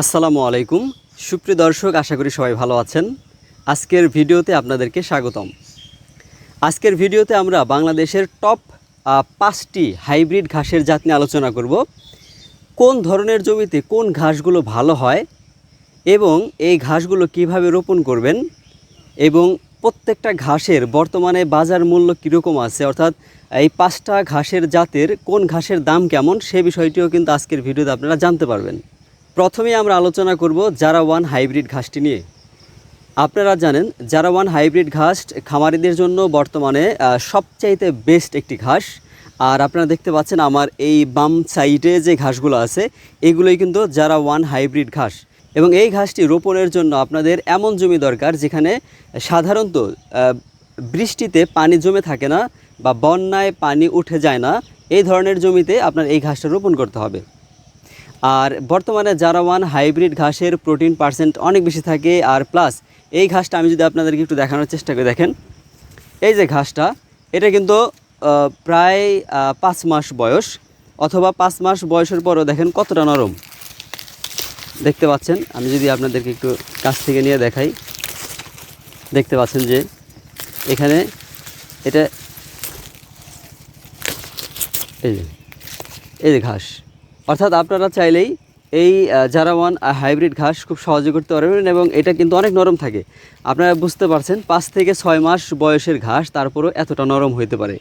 আসসালামু আলাইকুম। সুপ্রিয় দর্শক, আশা করি সবাই ভালো আছেন। আজকের ভিডিওতে আপনাদেরকে স্বাগতম। আজকের ভিডিওতে আমরা বাংলাদেশের টপ পাঁচটি হাইব্রিড ঘাসের জাত নিয়ে আলোচনা করব। কোন ধরনের জমিতে কোন ঘাসগুলো ভালো হয় এবং এই ঘাসগুলো কীভাবে রোপণ করবেন এবং প্রত্যেকটা ঘাসের বর্তমানে বাজার মূল্য কীরকম আছে, অর্থাৎ এই পাঁচটা ঘাসের জাতের কোন ঘাসের দাম কেমন সে বিষয়টিও কিন্তু আজকের ভিডিওতে আপনারা জানতে পারবেন। প্রথমে আমরা আলোচনা করব জারা ওয়ান হাইব্রিড ঘাসটি নিয়ে। আপনারা জানেন, জারা ওয়ান হাইব্রিড ঘাস খামারিদের জন্য বর্তমানে সবচাইতে বেস্ট একটি ঘাস। আর আপনারা দেখতে পাচ্ছেন আমার এই বাম সাইডে যে ঘাসগুলো আছে, এগুলোই কিন্তু জারা ওয়ান হাইব্রিড ঘাস। এবং এই ঘাসটি রোপণের জন্য আপনাদের এমন জমি দরকার, যেখানে সাধারণত বৃষ্টিতে পানি জমে থাকে না বা বন্যায় পানি উঠে যায় না, এই ধরনের জমিতে আপনার এই ঘাসটা রোপণ করতে হবে। আর বর্তমানে জারাওয়ান হাইব্রিড ঘাসের প্রোটিন পার্সেন্ট অনেক বেশি থাকে, আর প্লাস এই ঘাসটা আমি যদি আপনাদেরকে একটু দেখানোর চেষ্টা করে, দেখেন। এই যে ঘাসটা, এটা কিন্তু প্রায় পাঁচ মাস বয়স, অথবা পাঁচ মাস বয়সের পরও দেখেন কতটা নরম। দেখতে পাচ্ছেন? আমি যদি আপনাদেরকে একটু কাছ থেকে নিয়ে দেখাই। দেখতে পাচ্ছেন যে, এখানে এটা, এই যে এই যে ঘাস। অর্থাৎ আপনারা চাইলেই এই জারাওয়ান হাইব্রিড ঘাস খুব সহজে করতে পারবেন এবং এটা কিন্তু অনেক নরম থাকে। আপনারা বুঝতে পারছেন, পাঁচ থেকে ছয় মাস বয়সের ঘাস তারপরেও এতটা নরম হইতে পারে।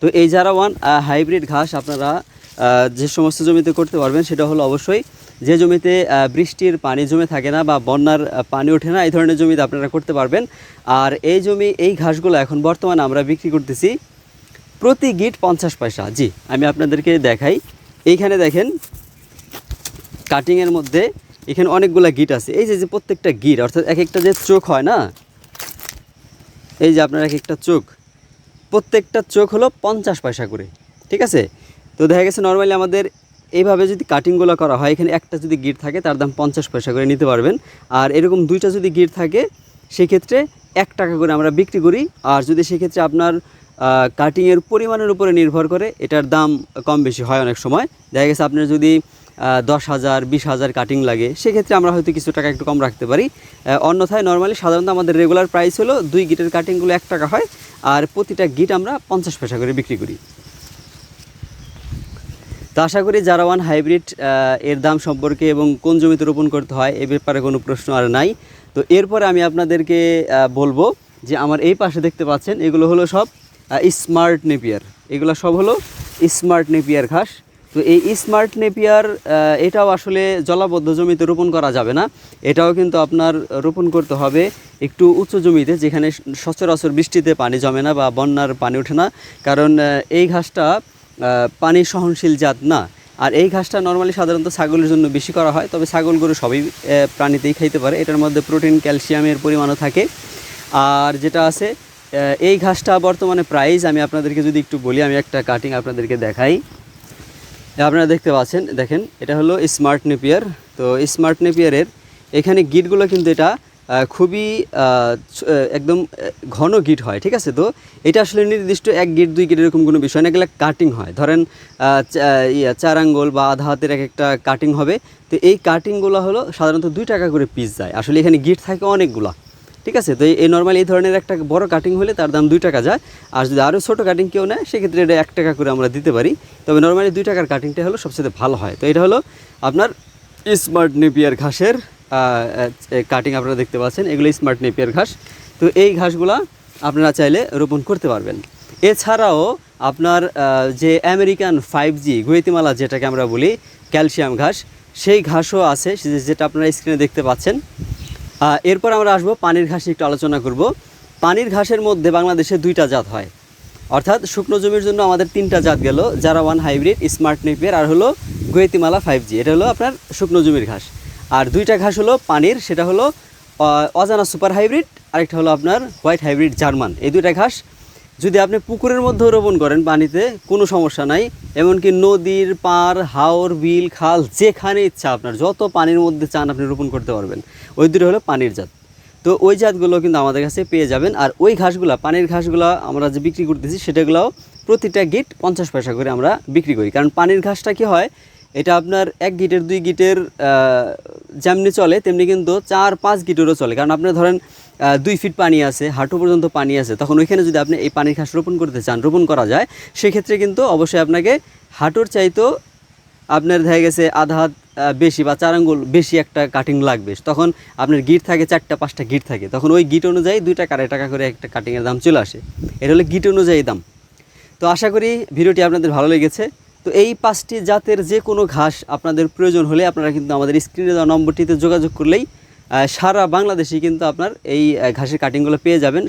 তো এই জারাওয়ান হাইব্রিড ঘাস আপনারা যে সমস্ত জমিতে করতে পারবেন সেটা হলো অবশ্যই যে জমিতে বৃষ্টির পানি জমে থাকে না বা বন্যার পানি ওঠে না, এই ধরনের জমিতে আপনারা করতে পারবেন। আর এই জমি, এই ঘাসগুলো এখন বর্তমানে আমরা বিক্রি করতেছি প্রতি গিট পঞ্চাশ পয়সা। জি, আমি আপনাদেরকে দেখাই। এইখানে দেখেন কাটিংয়ের মধ্যে এখানে অনেকগুলা গিট আছে। এই যে যে প্রত্যেকটা গিট অর্থাৎ এক একটা যে চোখ হয় না, এই যে আপনার এক একটা চোখ, প্রত্যেকটা চোখ হলো পঞ্চাশ পয়সা করে, ঠিক আছে? তো দেখা গেছে নর্মালি আমাদের এইভাবে যদি কাটিংগুলো করা হয়, এখানে একটা যদি গিট থাকে, তার দাম পঞ্চাশ পয়সা করে নিতে পারবেন। আর এরকম দুইটা যদি গিট থাকে, সেক্ষেত্রে এক টাকা করে আমরা বিক্রি করি। আর যদি সেক্ষেত্রে আপনার কাটিংয়ের পরিমাণের উপরে নির্ভর করে, এটার দাম কম বেশি হয় অনেক সময়। দেখা গেছে আপনার যদি দশ হাজার, বিশ হাজার কাটিং লাগে, সেক্ষেত্রে আমরা হয়তো কিছু টাকা একটু কম রাখতে পারি। অন্যথায় নর্মালি সাধারণত আমাদের রেগুলার প্রাইস হলো দুই গিটের কাটিংগুলো এক টাকা হয়, আর প্রতিটা গিট আমরা পঞ্চাশ পয়সা করে বিক্রি করি। তো আশা করি জারাওয়ান হাইব্রিড এর দাম সম্পর্কে এবং কোন জমিতে রোপণ করতে হয়, এ ব্যাপারে কোনো প্রশ্ন আর নাই। তো এরপরে আমি আপনাদেরকে বলব যে আমার এই পাশে দেখতে পাচ্ছেন, এগুলো হলো সব স্মার্ট নেপিয়ার এগুলো সব হলো স্মার্ট নেপিয়ার ঘাস। তো এই স্মার্ট নেপিয়ার এটাও আসলে জলাবদ্ধ জমিতে রোপণ করা যাবে না। এটাও কিন্তু আপনার রোপণ করতে হবে একটু উঁচু জমিতে, যেখানে সচরাচর বৃষ্টিতে পানি জমে না বা বন্যার পানি ওঠে না। কারণ এই ঘাসটা পানি সহনশীল জাত না। আর এই ঘাসটা নর্মালি সাধারণত ছাগলের জন্য বেশি করা হয়, তবে ছাগল গরু সবই প্রাণীতেই খাইতে পারে। এটার মধ্যে প্রোটিন ক্যালসিয়ামের পরিমাণও থাকে। আর যেটা আছে এই ঘাসটা বর্তমানে প্রাইস, আমি আপনাদেরকে যদি একটু বলি, আমি একটা কাটিং আপনাদেরকে দেখাই। আপনারা দেখতে পাচ্ছেন, দেখেন, এটা হলো স্মার্ট নেপিয়ার তো স্মার্ট নেপিয়ারের এখানে গিটগুলো কিন্তু এটা খুবই একদম ঘন গিট হয়, ঠিক আছে? তো এটা আসলে নির্দিষ্ট এক গিট, দুই গিট এরকম কোনো বিষয় না, এগুলো কাটিং হয়। ধরেন চার আঙ্গল বা আধা হাতের এক একটা কাটিং হবে। তো এই কাটিংগুলো হলো সাধারণত দুই টাকা করে পিস যায়। আসলে এখানে গিট থাকে অনেকগুলা। ঠিক আছে? তো এই নর্মালি এই ধরনের একটা বড় কাটিং হলে তার দাম দুই টাকা যায়। আর যদি আরও ছোটো কাটিং কেউ নেয়, সেক্ষেত্রে এটা এক টাকা করে আমরা দিতে পারি। তবে নর্মালি দুই টাকার কাটিংটা হলো সবচেয়ে ভালো হয়। তো এটা হলো আপনার স্মার্ট নেপিয়ার ঘাসের কাটিং আপনারা দেখতে পাচ্ছেন। এগুলো স্মার্ট নেপিয়ার ঘাস। তো এই ঘাসগুলা আপনারা চাইলে রোপণ করতে পারবেন। এছাড়াও আপনার যে আমেরিকান ফাইভ জি গুয়েতিমালা যেটাকে আমরা বলি, ক্যালসিয়াম ঘাস, সেই ঘাসও আছে। যেটা আপনারা স্ক্রিনে দেখতে পাচ্ছেন। এরপর আমরা আসব পানির ঘাস একটু আলোচনা করব। পানির ঘাসের মধ্যে বাংলাদেশে দুইটা জাত হয়। অর্থাৎ শুকনো জমির জন্য আমাদের তিনটা জাত গেল, যারা ওয়ান হাইব্রিড স্মার্ট নেপিয়ার আর হলো গোয়েতিমালা ফাইভ জি এটা হলো আপনার শুকনো জমির ঘাস। আর দুইটা ঘাস হলো পানির, সেটা হলো অজানা সুপার হাইব্রিড আরেকটা হলো আপনার হোয়াইট হাইব্রিড জার্মান এই দুইটা ঘাস যদি আপনি পুকুরের মধ্যেও রোপণ করেন পানিতে, কোনো সমস্যা নাই। এমনকি নদীর পার হাওর, বিল, খাল, যেখানে ইচ্ছা আপনার, যত পানির মধ্যে চান আপনি রোপণ করতে পারবেন। ওই দুটো হলো পানির জাত। তো ওই জাতগুলো কিন্তু আমাদের কাছে পেয়ে যাবেন। আর ওই ঘাসগুলা, পানির ঘাসগুলো আমরা যে বিক্রি করতেছি, সেটাগুলোও প্রতিটা গিট পঞ্চাশ পয়সা করে আমরা বিক্রি করি। কারণ পানির ঘাসটা কি হয়, এটা আপনার এক গিটের, দুই গিটের যেমনি চলে, তেমনি কিন্তু চার, পাঁচ গিটেরও চলে। কারণ আপনি ধরেন দুই ফিট পানি আছে, হাঁটু পর্যন্ত পানি আছে, তখন ওইখানে যদি আপনি এই পানির ঘাস রোপণ করতে চান, রোপণ করা যায়, সেক্ষেত্রে কিন্তু অবশ্যই আপনাকে হাঁটুর চাইতেও আপনার দেখা গেছে আধা হাত বেশি বা চার আঙ্গুল বেশি একটা কাটিং লাগবে। তখন আপনার গিট থাকে, চারটা, পাঁচটা গিট থাকে, তখন ওই গিট অনুযায়ী দুই টাকা আড়াই টাকা করে একটা কাটিংয়ের দাম চলে আসে। এটা হলো গিট অনুযায়ী দাম। তো আশা করি ভিডিওটি আপনাদের ভালো লেগেছে। তো এই পাঁচটি জাতের যে কোনো ঘাস আপনাদের প্রয়োজন হলে আপনারা কিন্তু আমাদের স্ক্রিনে দেওয়া নম্বরটিতে যোগাযোগ করলেই সারা বাংলাদেশে কিন্তু আপনার এই ঘাসের কাটিংগুলো পেয়ে যাবেন।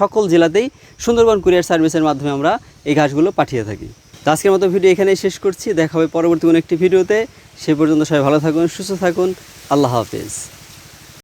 সকল জেলাতেই সুন্দরবন কুরিয়ার সার্ভিসের মাধ্যমে আমরা এই ঘাসগুলো পাঠিয়ে থাকি। তো আজকের মতো ভিডিও এখানেই শেষ করছি। দেখা হবে পরবর্তী কোনো একটি ভিডিওতে। সে পর্যন্ত সবাই ভালো থাকুন, সুস্থ থাকুন। আল্লাহ হাফেজ।